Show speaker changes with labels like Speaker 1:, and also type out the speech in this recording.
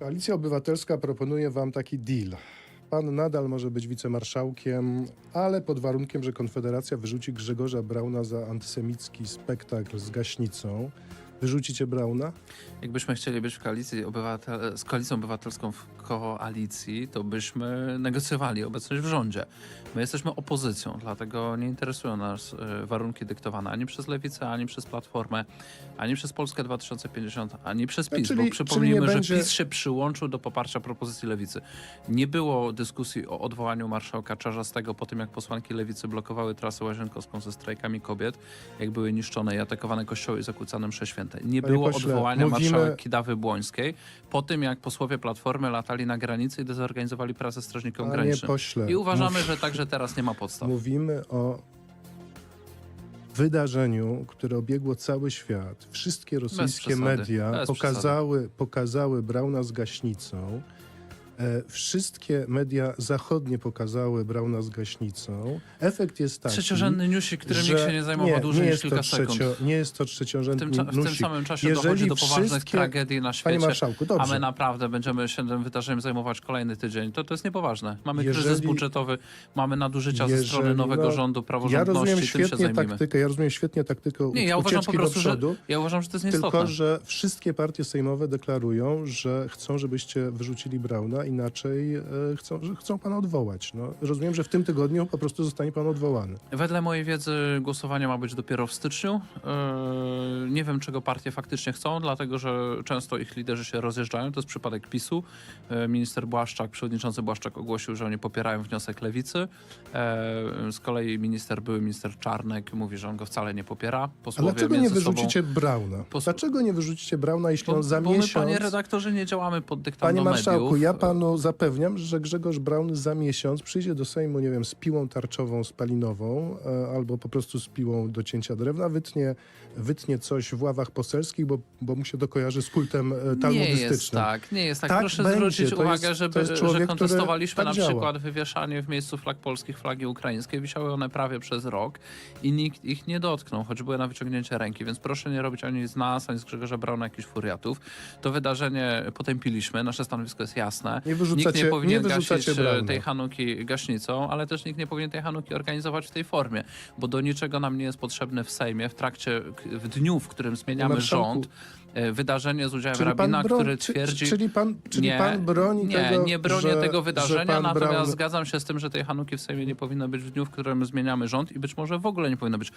Speaker 1: Koalicja Obywatelska proponuje wam taki deal. Pan nadal może być wicemarszałkiem, ale pod warunkiem, że Konfederacja wyrzuci Grzegorza Brauna za antysemicki spektakl z gaśnicą. Wyrzucicie Brauna?
Speaker 2: Jakbyśmy chcieli być w koalicji obywatel- z koalicją obywatelską w koalicji, to byśmy negocjowali obecność w rządzie. My jesteśmy opozycją, dlatego nie interesują nas e, warunki dyktowane ani przez Lewicę, ani przez Platformę, ani przez Polskę 2050, ani przez PiS.
Speaker 1: czyli-
Speaker 2: bo przypomnijmy, że
Speaker 1: będzie-
Speaker 2: PiS się przyłączył do poparcia propozycji Lewicy. Nie było dyskusji o odwołaniu marszałka Czarzastego po tym, jak posłanki Lewicy blokowały trasę łazienkowską ze strajkami kobiet, jak były niszczone i atakowane kościoły i zakłócane msze święte. Nie
Speaker 1: Panie
Speaker 2: było
Speaker 1: pośle,
Speaker 2: odwołania
Speaker 1: mówimy-
Speaker 2: marszałek Kidawy Błońskiej po tym, jak posłowie Platformy latali na granicy i dezorganizowali pracę strażnikom
Speaker 1: Panie
Speaker 2: granicznym.
Speaker 1: pośle,
Speaker 2: I uważamy,
Speaker 1: mów-
Speaker 2: że także teraz nie ma podstaw.
Speaker 1: Mówimy o wydarzeniu, które obiegło cały świat. Wszystkie rosyjskie
Speaker 2: przesady,
Speaker 1: media
Speaker 2: bez
Speaker 1: pokazały, pokazały Brauna z gaśnicą. E, wszystkie media zachodnie pokazały Brauna z gaśnicą. Efekt jest taki,
Speaker 2: Trzeciorzędny newsik, którym nikt się nie zajmował dłużej
Speaker 1: nie
Speaker 2: niż kilka
Speaker 1: to
Speaker 2: sekund.
Speaker 1: trzecio, Nie jest to
Speaker 2: W
Speaker 1: trzeciorzędny
Speaker 2: tym, cza- w tym
Speaker 1: newsik.
Speaker 2: samym czasie
Speaker 1: Jeżeli
Speaker 2: dochodzi do poważnych tragedii na
Speaker 1: Panie
Speaker 2: świecie,
Speaker 1: marszałku,
Speaker 2: a
Speaker 1: dobrze.
Speaker 2: my naprawdę będziemy się tym wydarzeniem zajmować kolejny tydzień. To, to jest niepoważne. Mamy kryzys
Speaker 1: Jeżeli-
Speaker 2: budżetowy, mamy nadużycia ze strony
Speaker 1: Jeżeli-
Speaker 2: nowego
Speaker 1: no,
Speaker 2: rządu
Speaker 1: Ja
Speaker 2: praworządności,
Speaker 1: rozumiem
Speaker 2: tym się
Speaker 1: świetnie
Speaker 2: zajmijmy.
Speaker 1: taktykę, ja rozumiem świetnie taktykę
Speaker 2: Nie, ja uważam po prostu,
Speaker 1: do
Speaker 2: że,
Speaker 1: przodu.
Speaker 2: ja uważam, że to jest nieistotne.
Speaker 1: Tylko, że wszystkie partie sejmowe deklarują, że chcą, żebyście wyrzucili Brauna, inaczej e, chcą, chcą pana odwołać. No, rozumiem, że w tym tygodniu po prostu zostanie pan odwołany.
Speaker 2: Wedle mojej wiedzy głosowanie ma być dopiero w styczniu. Nie wiem, czego partie faktycznie chcą, dlatego że często ich liderzy się rozjeżdżają. To jest przypadek PiSu. Yy, Minister Błaszczak, przewodniczący Błaszczak ogłosił, że oni popierają wniosek lewicy. Yy, Z kolei minister, były minister Czarnek mówi, że on go wcale nie popiera.
Speaker 1: A
Speaker 2: Posłowie
Speaker 1: dlaczego nie
Speaker 2: między sobą-
Speaker 1: wyrzucicie Brauna? Dlaczego nie wyrzucicie Brauna, jeśli on za
Speaker 2: bo my,
Speaker 1: miesiąc...
Speaker 2: panie redaktorze, nie działamy pod dyktando
Speaker 1: Panie marszałku,
Speaker 2: mediów.
Speaker 1: ja panu zapewniam, że Grzegorz Braun za miesiąc przyjdzie do Sejmu, nie wiem, z piłą tarczową spalinową e, albo po prostu z piłą do cięcia drewna, wytnie, wytnie coś w ławach poselskich, bo, bo mu się to kojarzy z kultem e,
Speaker 2: Nie
Speaker 1: talmudystycznym.
Speaker 2: jest tak, nie jest tak.
Speaker 1: Tak
Speaker 2: Proszę
Speaker 1: będzie,
Speaker 2: zwrócić
Speaker 1: to
Speaker 2: uwagę,
Speaker 1: jest-
Speaker 2: żeby,
Speaker 1: człowiek,
Speaker 2: że kontestowaliśmy
Speaker 1: tak
Speaker 2: na przykład wywieszanie w miejscu flag polskich, flagi ukraińskiej. Wisiały one prawie przez rok i nikt ich nie dotknął, choć były na wyciągnięcie ręki, więc proszę nie robić ani z nas, ani z Grzegorza Brauna jakichś furiatów. To wydarzenie potępiliśmy, nasze stanowisko jest jasne.
Speaker 1: Nie
Speaker 2: Nikt nie powinien
Speaker 1: nie
Speaker 2: gasić e,
Speaker 1: Brauna.
Speaker 2: tej Hanuki gaśnicą, ale też nikt nie powinien tej Hanuki organizować w tej formie, bo do niczego nam nie jest potrzebny w Sejmie w trakcie, w dniu, w którym zmieniamy rząd, e, wydarzenie z udziałem
Speaker 1: Czyli
Speaker 2: rabina, który twierdzi...
Speaker 1: czyli pan, czyli
Speaker 2: nie,
Speaker 1: pan broni
Speaker 2: nie,
Speaker 1: tego,
Speaker 2: nie bronię
Speaker 1: że,
Speaker 2: tego wydarzenia, natomiast
Speaker 1: Braun...
Speaker 2: zgadzam się z tym, że tej Hanuki w Sejmie nie powinno być w dniu, w którym zmieniamy rząd i być może w ogóle nie powinno być.